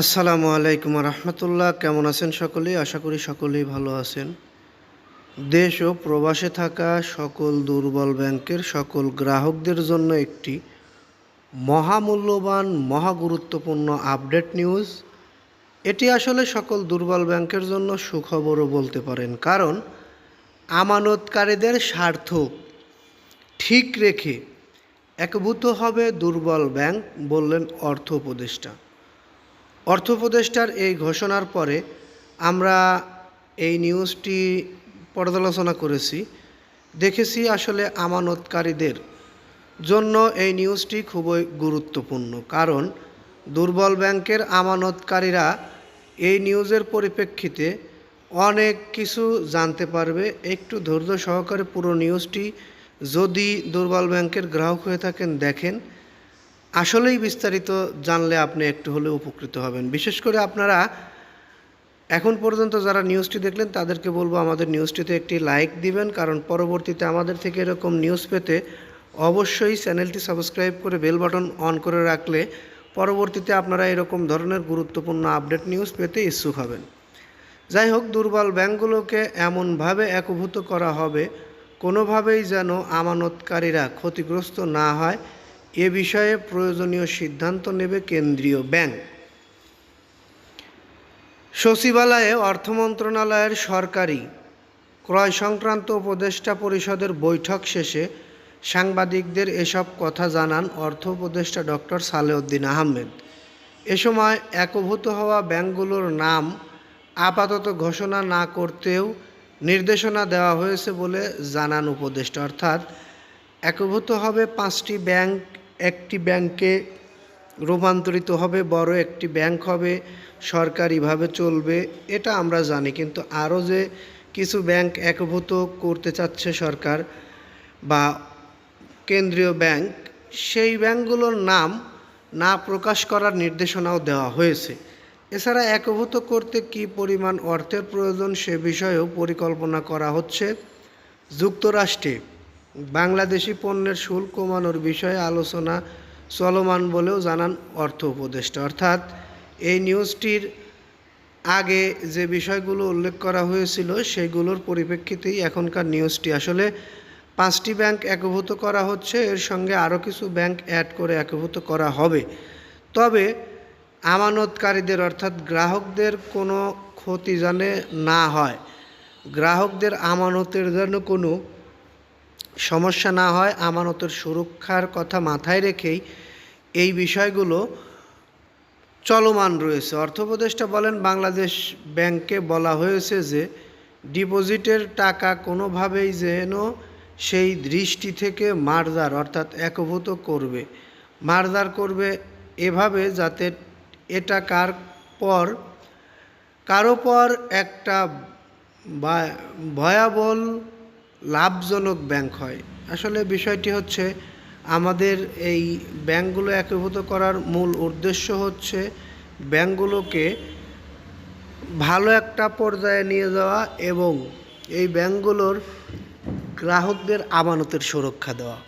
আসসালামু আলাইকুম রহমতুল্লাহ। কেমন আছেন সকলেই? আশা করি সকলেই ভালো আছেন। দেশ ও প্রবাসে থাকা সকল দুর্বল ব্যাংকের সকল গ্রাহকদের জন্য একটি মহামূল্যবান মহা গুরুত্বপূর্ণ আপডেট নিউজ। এটি আসলে সকল দুর্বল ব্যাংকের জন্য সুখবরও বলতে পারেন। কারণ আমানতকারীদের স্বার্থ ঠিক রেখে একভূত হবে দুর্বল ব্যাংক বললেন অর্থ উপদেষ্টা। অর্থ উপদেষ্টার এই ঘোষণার পরে আমরা এই নিউজটি পর্যালোচনা করেছি। দেখেছি আসলে আমানতকারীদের জন্য এই নিউজটি খুবই গুরুত্বপূর্ণ। কারণ দুর্বল ব্যাংকের আমানতকারীরা এই নিউজের পরিপ্রেক্ষিতে অনেক কিছু জানতে পারবে। একটু ধৈর্য সহকারে পুরো নিউজটি যদি দুর্বল ব্যাংকের গ্রাহক হয়ে থাকেন, দেখেন। আসলেই বিস্তারিত জানলে আপনি একটু হলেও উপকৃত হবেন। বিশেষ করে আপনারা এখন পর্যন্ত যারা নিউজটি দেখলেন, তাদেরকে বলব আমাদের নিউজটিতে একটি লাইক দিবেন, কারণ পরবর্তীতে আমাদের থেকে এরকম নিউজ পেতে অবশ্যই চ্যানেলটি সাবস্ক্রাইব করে বেল বাটন অন করে রাখলে পরবর্তীতে আপনারা এরকম ধরনের গুরুত্বপূর্ণ আপডেট নিউজ পেতে ইচ্ছুক হবেন। যাই হোক, দুর্বল ব্যাংকগুলোকে এমনভাবে একভূত করা হবে, কোনোভাবেই যেন আমানতকারীরা ক্ষতিগ্রস্ত না হয়। এ বিষয়ে প্রয়োজনীয় সিদ্ধান্ত নেবে কেন্দ্রীয় ব্যাংক। সচিবালয়ে অর্থ মন্ত্রণালয়ের সরকারি ক্রয় সংক্রান্ত উপদেষ্টা পরিষদের বৈঠক শেষে সাংবাদিকদের এসব কথা জানান অর্থ উপদেষ্টা ডক্টর সালেউদ্দিন আহমেদ। এ সময় একভূত হওয়া ব্যাংকগুলোর নাম আপাতত ঘোষণা না করতেও নির্দেশনা দেওয়া হয়েছে বলে জানান উপদেষ্টা। অর্থাৎ একভূত হবে পাঁচটি ব্যাংক একটি ব্যাংকে রূপান্তরিত হবে, বড় একটি ব্যাংক হবে, সরকারিভাবে চলবে, এটা আমরা জানি। কিন্তু আরও যে কিছু ব্যাংক একভূত করতে চাচ্ছে সরকার বা কেন্দ্রীয় ব্যাংক, সেই ব্যাংকগুলোর নাম না প্রকাশ করার নির্দেশনাও দেওয়া হয়েছে। এছাড়া একভূত করতে কী পরিমাণ অর্থের প্রয়োজন সে বিষয়েও পরিকল্পনা করা হচ্ছে যুক্তরাষ্ট্রে। বাংলাদেশি পণ্যের শুল্ক কমানোর বিষয়ে আলোচনা চলমান বলেও জানান অর্থ উপদেষ্টা। অর্থাৎ এই নিউজটির আগে যে বিষয়গুলো উল্লেখ করা হয়েছিল সেগুলোর পরিপ্রেক্ষিতেই এখনকার নিউজটি। আসলে পাঁচটি ব্যাংক একভূত করা হচ্ছে, এর সঙ্গে আরও কিছু ব্যাংক অ্যাড করে একভূত করা হবে। তবে আমানতকারীদের অর্থাৎ গ্রাহকদের কোনো ক্ষতি জানে না হয়। গ্রাহকদের আমানতের যেন কোনো সমস্যা না হয়, আমানতের সুরক্ষার কথা মাথায় রেখেই এই বিষয়গুলো চলমান রয়েছে। অর্থ উপদেষ্টা বলেন, বাংলাদেশ ব্যাংকে বলা হয়েছে যে, ডিপোজিটের টাকা কোনোভাবেই যেন সেই দৃষ্টি থেকে মারদার অর্থাৎ একভূত করবে। মারদার করবে এভাবে যাতে এটা কার পর, কারও পর একটা ভয়াবল লাভজনক ব্যাংক হয়। আসলে বিষয়টি হচ্ছে, আমাদের এই ব্যাংকগুলো একীভূত করার মূল উদ্দেশ্য হচ্ছে, ব্যাংকগুলোকে ভালো একটা পর্যায়ে নিয়ে যাওয়া এবং এই ব্যাংকগুলোর গ্রাহকদের আমানতের সুরক্ষা দেওয়া।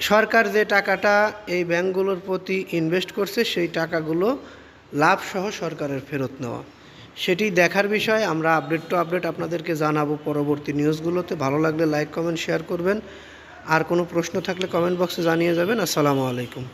সরকার যে টাকাটা এই ব্যাংকগুলোর প্রতি ইনভেস্ট করছে, সেই টাকাগুলো লাভসহ সরকারের ফেরত নেওয়া। সেটি দেখার বিষয়ে, আমরা আপডেট টু আপডেট আপনাদেরকে জানাব পরবর্তী নিউজগুলোতে ভালো লাগলে লাইক কমেন্ট শেয়ার করবেন। আর কোনো প্রশ্ন থাকলে কমেন্ট বক্সে জানিয়ে যাবেন। আসসালামু আলাইকুম।